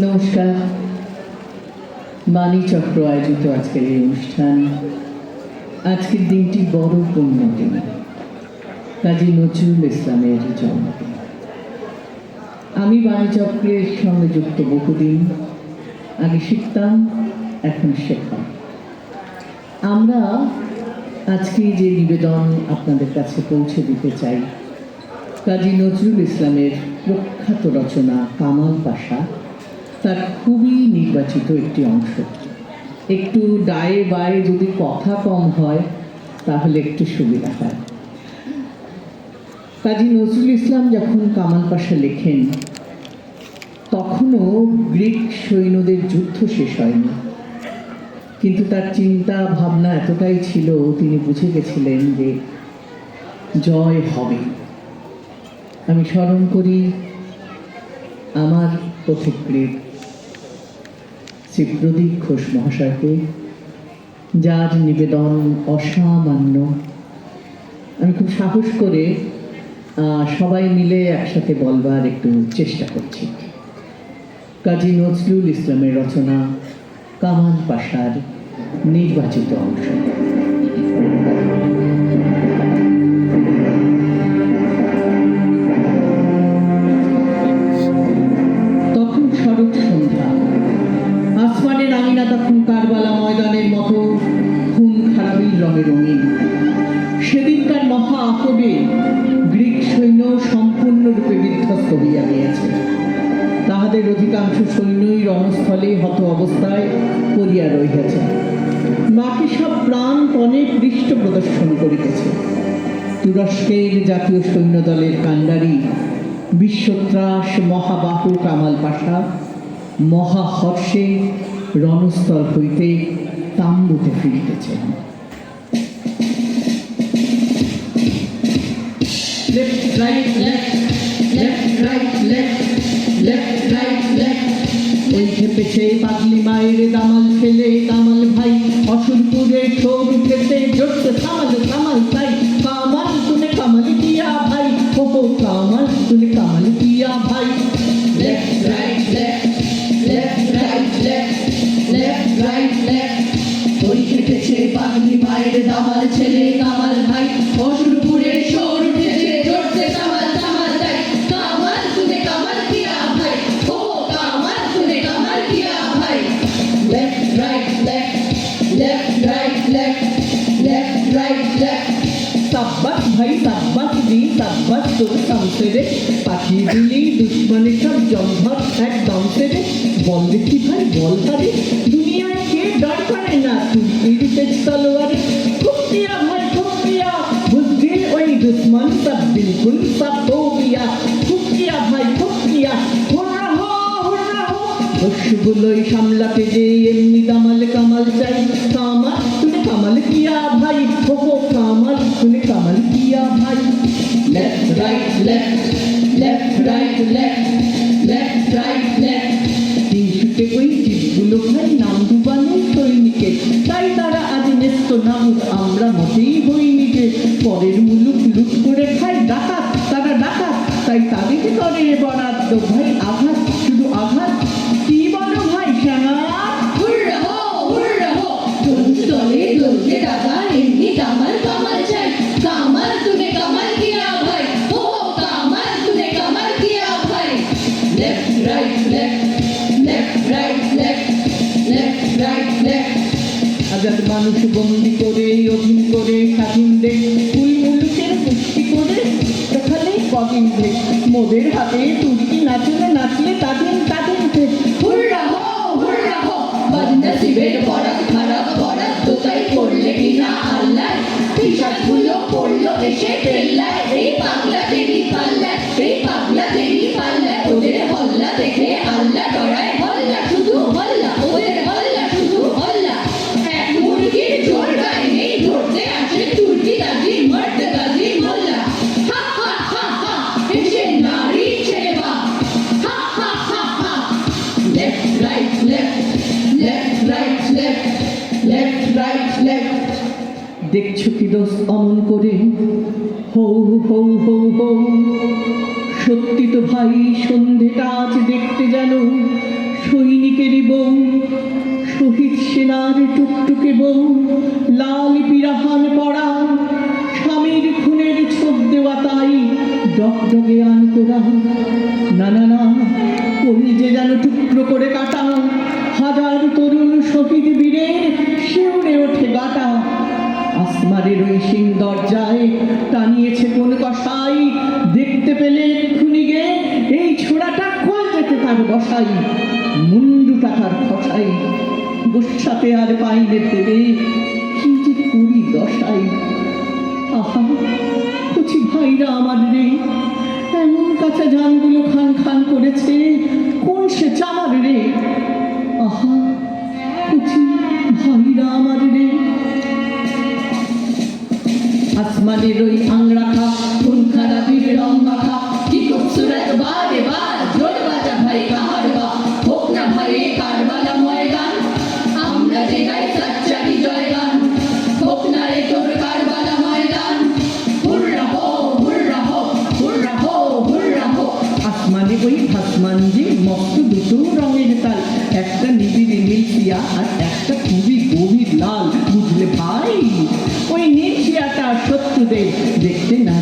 নমস্কার। বাণী চক্র আয়োজিত আজকের এই অনুষ্ঠান। আজকের দিনটি বড় পুণ্যদিন। কাজী নজরুল ইসলামের জন্মদিন। আমি বাণী চক্রের সঙ্গে যুক্ত বহুদিন। আগে শিখতাম, এখন শেখাম আমরা আজকে যে নিবেদন আপনাদের কাছে পৌঁছে দিতে চাই, কাজী নজরুল ইসলামের প্রখ্যাত রচনা কামাল পাশা। তার খুবই নির্বাচিত একটি অংশ। একটু ডায়ে বায়ে যদি কথা কম হয়, তাহলে একটু সুবিধা হয়। কাজী নজরুল ইসলাম যখন কামাল পাশা লেখেন, তখনও গ্রিক সৈন্যদের যুদ্ধ শেষ হয়নি। কিন্তু তার চিন্তা, ভাবনা এতটাই ছিল, তিনি বুঝে গেছিলেন যে জয় হবে। আমি স্মরণ করি, আমার পথিকৃত শ্রী প্রদীপ ঘোষ মহাশয়কে। যার নিবেদন অসামান্য। আমি খুব সাহস করে সবাই মিলে একসাথে বলবার একটু চেষ্টা করছি। কাজী নজরুল ইসলামের রচনা কামাল পাশার নির্বাচিত অংশ। তাহাদের অধিকাংশ সৈন্যই রণস্থলে হত অবস্থায় পড়িয়া রহিয়াছে। বাকি সব প্রাণপণে পৃষ্ঠ প্রদর্শন করিতেছে। তুরস্কের জাতীয় সৈন্য সৈন্যদলের কাণ্ডারি বিশ্বত্রাস মহাবাহু কামাল পাশা মহাহর্ষে রণস্থল হইতে তাম্বুতে ফিরিতেছেন Left, right, left, left, right, left, left, right, left. ওই খেপেছে পাগলি মায়ের দামাল ছেলে কামাল ভাই অসুরপুরে ঠোর কামাল তাই কামাল কিয়া ভাই ও হো কামাল তুলে কামাল কিয়া ভাই left, right, left, left, right, left, left, right, left. ওই খেটেছে পাগলি মায়ের দামাল ছেলে কামাল ভাই সাব্বাস দি সাব্বাস তোর সামসে রে পাঠিয়ে দিলি দুশ্মনের সব জম্ভর এক দমসে রে বল দেখি ভাই, বল হারে দুনিয়ায় কে ডর করে না? তুই ইডিতে তলোয়ারে। পিয়া ভাই পিয়া বুঝলি ওই দুশ্মন সব বিলকুল সব খুব পিয়া ভাই পিয়া হুররা হো হুররা হো। সামলাতে যে এমনি দামাল কামাল চাই। কামাল কামাল কিয়া ভাই? হো হো কামাল তুমি কামাল কিয়া ভাই। Left, right, left, left, right, left, left, right, left. তিনশুতে ওই জিপগুলো ভাই নাম ডুবানো সৈনিকে তাই তারা আজ নেস্ত নাম আমরা মোটেই হইনি যে পরের মুলুক লুট করে খায় ডাকাত তারা ডাকাত। তাই তাদেরকে করে বরাদ্দ ভাই। আজাদ মানুষ বন্দি করে অধীন করে স্বাধীন দেশ। ফুল মুলুকের পুষ্টি করে দেখালে কদিন দেশ। মোদের হাতে তুর্কি নাচলে নাচলে তাদিন তাদিন দেশ। হুররা হো, হুররা হো, বদনসিবের বরাত খারাপ বরাত তো তাই করলে কিনা আল্লাহ পিসাজগুলো পড়ল এসে পেল্লায় এই পাগলা দেরি পাল্লায় এই পাগলা দেরি পাল্লায় ওদের হল্লা দেখে আল্লাহ ডরায়। দেখছ কি দোষ অমন করে? হৌ হৌ হৌ হৌ। সত্যি তো ভাই, সন্ধেটা আজ দেখতে যেন সৈনিকেরই বউ, শহীদ সেনার টুকটুকে বউ, লাল পিরাহান পড়া আসমারের ওই সিং দরজায় টানিয়েছে কোন কষাই দেখতে পেলে এক্ষুনি গে, এই ছোড়াটা কল যেতে তার বসাই। মুন্ডু টাকার খসাই গোসাতে আর পাইলে ভেবে কি যে করি দশাই। আহা, কচি ভাইরা আমার রে এমন কাঁচা ধানগুলো খান খান করেছে, কোন সে চামার রে? ওই ভাসমান যে মস্ত দুটো রঙের তাল একটা নিবিড় নীল পিয়া আর একটা খুবই গভীর লাল বুঝলে ভাই ওই নীল পিয়াটা শত্রুদের দেখতে না